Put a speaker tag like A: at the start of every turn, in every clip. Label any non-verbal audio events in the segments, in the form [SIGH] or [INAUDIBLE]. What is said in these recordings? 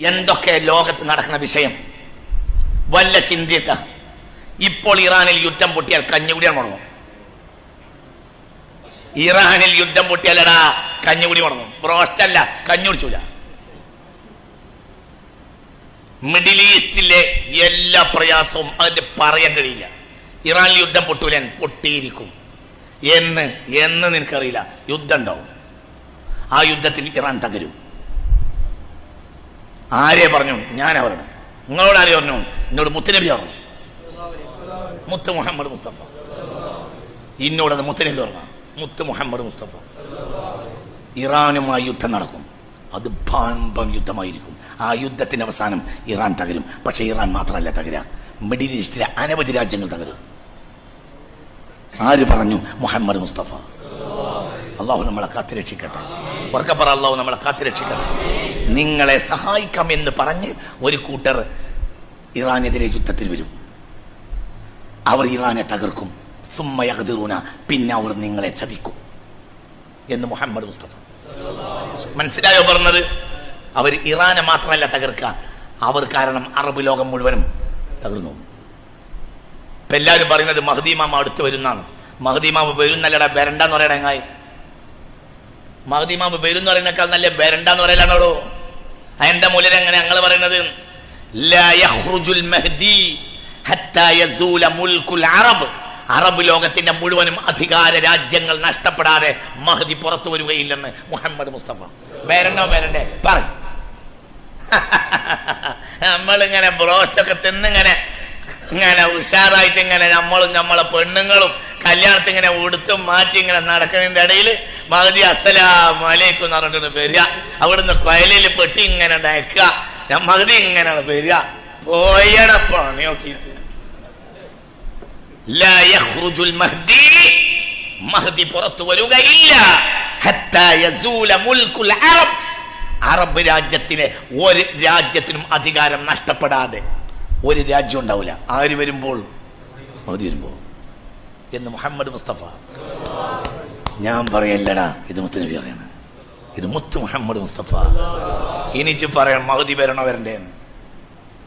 A: എന്തൊക്കെ ലോകത്ത് നടക്കുന്ന വിഷയം? വല്ല ചിന്തിക്ക ഇപ്പോൾ ഇറാനിൽ യുദ്ധം പൊട്ടിയാൽ കഞ്ഞുകുടിയാണ് മുടങ്ങും ഇറാനിൽ യുദ്ധം പൊട്ടിയാലടാ കഞ്ഞുകുടി മുടങ്ങും ബ്രോസ്റ്റല്ല കഞ്ഞുടിച്ചൂല മിഡിൽ ഈസ്റ്റിലെ എല്ലാ പ്രയാസവും അതിന്റെ പറയാൻ കഴിയില്ല. ഇറാനിൽ യുദ്ധം പൊട്ടൂലൻ പൊട്ടിയിരിക്കും. എന്ന് എന്ന് നിനക്കറിയില്ല. യുദ്ധം ഉണ്ടാവും. ആ യുദ്ധത്തിൽ ഇറാൻ തകരും. ആരെ പറഞ്ഞു? ഞാൻ അവരുടെ നിങ്ങളോട് ആരെ പറഞ്ഞു? എന്നോട് മുത്തനബി പറഞ്ഞു. മുത്ത് മുഹമ്മദ് മുസ്തഫ. ഇന്നോടത് മുത്തനബി പറഞ്ഞു. മുത്ത് മുഹമ്മദ് മുസ്തഫ. ഇറാനുമായി യുദ്ധം നടക്കും. അത് ഭാമ്പം യുദ്ധമായിരിക്കും. ആ യുദ്ധത്തിന്റെ അവസാനം ഇറാൻ തകരും. പക്ഷേ ഇറാൻ മാത്രമല്ല തകരുക മിഡിൽ ഈസ്റ്റിലെ അനവധി രാജ്യങ്ങൾ തകരും. ആര് പറഞ്ഞു? മുഹമ്മദ് മുസ്തഫ. അള്ളാഹു നമ്മളെ കാത്തുരക്ഷിക്കട്ടെ ഉറക്കപ്പറ അള്ളാഹു നമ്മളെ കാത്തുരക്ഷിക്കട്ടെ നിങ്ങളെ സഹായിക്കാം എന്ന് പറഞ്ഞ് ഒരു കൂട്ടർ ഇറാനെതിരെ യുദ്ധത്തിൽ വരും. അവർ ഇറാനെ തകർക്കും. സുമ്മയകതിറൂന പിന്നെ അവർ നിങ്ങളെ ചതിക്കും. എന്ന് മുഹമ്മദ് മുസ്തഫ. മനസ്സിലായോ പറഞ്ഞത്? അവർ ഇറാനെ മാത്രമല്ല തകർക്കുക. അവർ കാരണം അറബ് ലോകം മുഴുവനും തകർന്നു. ഇപ്പൊ എല്ലാവരും പറയുന്നത് മഹദീമാമ അടുത്ത് വരുന്നാണ് മഹദീമാമ വരുന്നല്ലടാ വരണ്ടെന്ന് പറയണ മഹദീമാമ വരും എന്ന് പറയുന്നേക്കാൾ നല്ല ബരണ്ടെന്ന് പറയലാണോടോ അതിന്റെ മൂലം എങ്ങനെ ഞങ്ങൾ പറയുന്നത്? അറബ്. അറബ് ലോകത്തിന്റെ മുഴുവനും അധികാര രാജ്യങ്ങൾ നഷ്ടപ്പെടാതെ മഹദി പുറത്തു വരികയില്ലെന്ന് മുഹമ്മദ് മുസ്തഫ. വേരണ്ടോ വേരണ്ടേ? പറ. [LAUGHS] നമ്മളിങ്ങനെ ബ്രോസ്റ്റൊക്കെ തിന്നിങ്ങനെ ഇങ്ങനെ ഉഷാറായിട്ട് ഇങ്ങനെ നമ്മളും നമ്മളെ പെണ്ണുങ്ങളും കല്യാണത്തിന് ഇങ്ങനെ ഉടുത്തും മാറ്റി ഇങ്ങനെ നടക്കുന്നതിന്റെ ഇടയിൽ മഹതി അസ്സലാം വലൈക്കും എന്ന് പറഞ്ഞിട്ട് വരിക. അവിടുന്ന് കൊയലിൽ പെട്ടി ഇങ്ങനെ നയക്കുക ഞാൻ മഹതി ഇങ്ങനെയാണ് വരിക. പോയട പണി നോക്കിയിട്ട്. മഹദി. പുറത്തു വരികയില്ല. അറബ്. രാജ്യത്തിലെ ഒരു രാജ്യത്തിനും അധികാരം നഷ്ടപ്പെടാതെ ഒരു രാജ്യം ഉണ്ടാവില്ല. ആര് വരുമ്പോൾ? മഹദി വരുമ്പോൾ. എന്ന് മുഹമ്മദ് മുസ്തഫ. ഞാൻ പറയല്ലടാ ഇത് മുത്ത് നബി പറയണ. ഇത് മുത്ത് മുഹമ്മദ് മുസ്തഫ. ഇനിച്ച് പറയണം മഹദി വരണോ വരണ്ടേ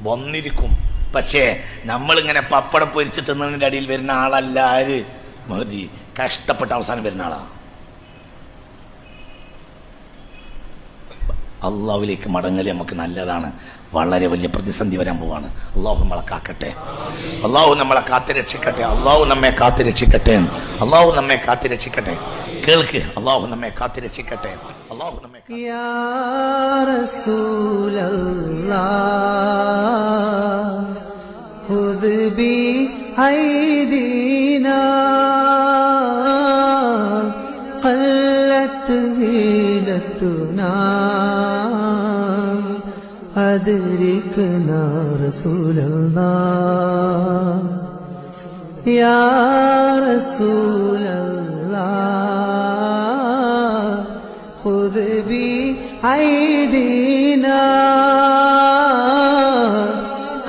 A: വന്നിരിക്കും. പക്ഷേ നമ്മളിങ്ങനെ പപ്പടം പൊരിച്ച് തിന്നതിന്റെ അടിയിൽ വരുന്ന ആളല്ല ആര്? മതി. കഷ്ടപ്പെട്ട അവസാനം വരുന്ന ആളാ. അള്ളാഹുവിലേക്ക് മടങ്ങൽ നമുക്ക് നല്ലതാണ് വളരെ വലിയ പ്രതിസന്ധി വരാൻ പോവാണ് അള്ളാഹു നമ്മളെ കാക്കട്ടെ അള്ളാഹു നമ്മളെ കാത്തു രക്ഷിക്കട്ടെ അള്ളാഹു നമ്മെ കാത്തു രക്ഷിക്കട്ടെ അള്ളാഹു നമ്മെ കാത്തു രക്ഷിക്കട്ടെ കേൾക്ക് അള്ളാഹു നമ്മെ കാത്തു രക്ഷിക്കട്ടെ അള്ളാഹു നമ്മെ കാ-
B: يا رسول الله خذ بأيدينا قلت هيلتنا أدركنا رسول الله يا رسول الله خذ بأيدينا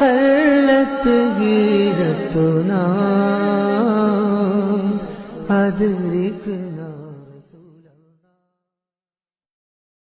B: قلت هيرتنا أدركنا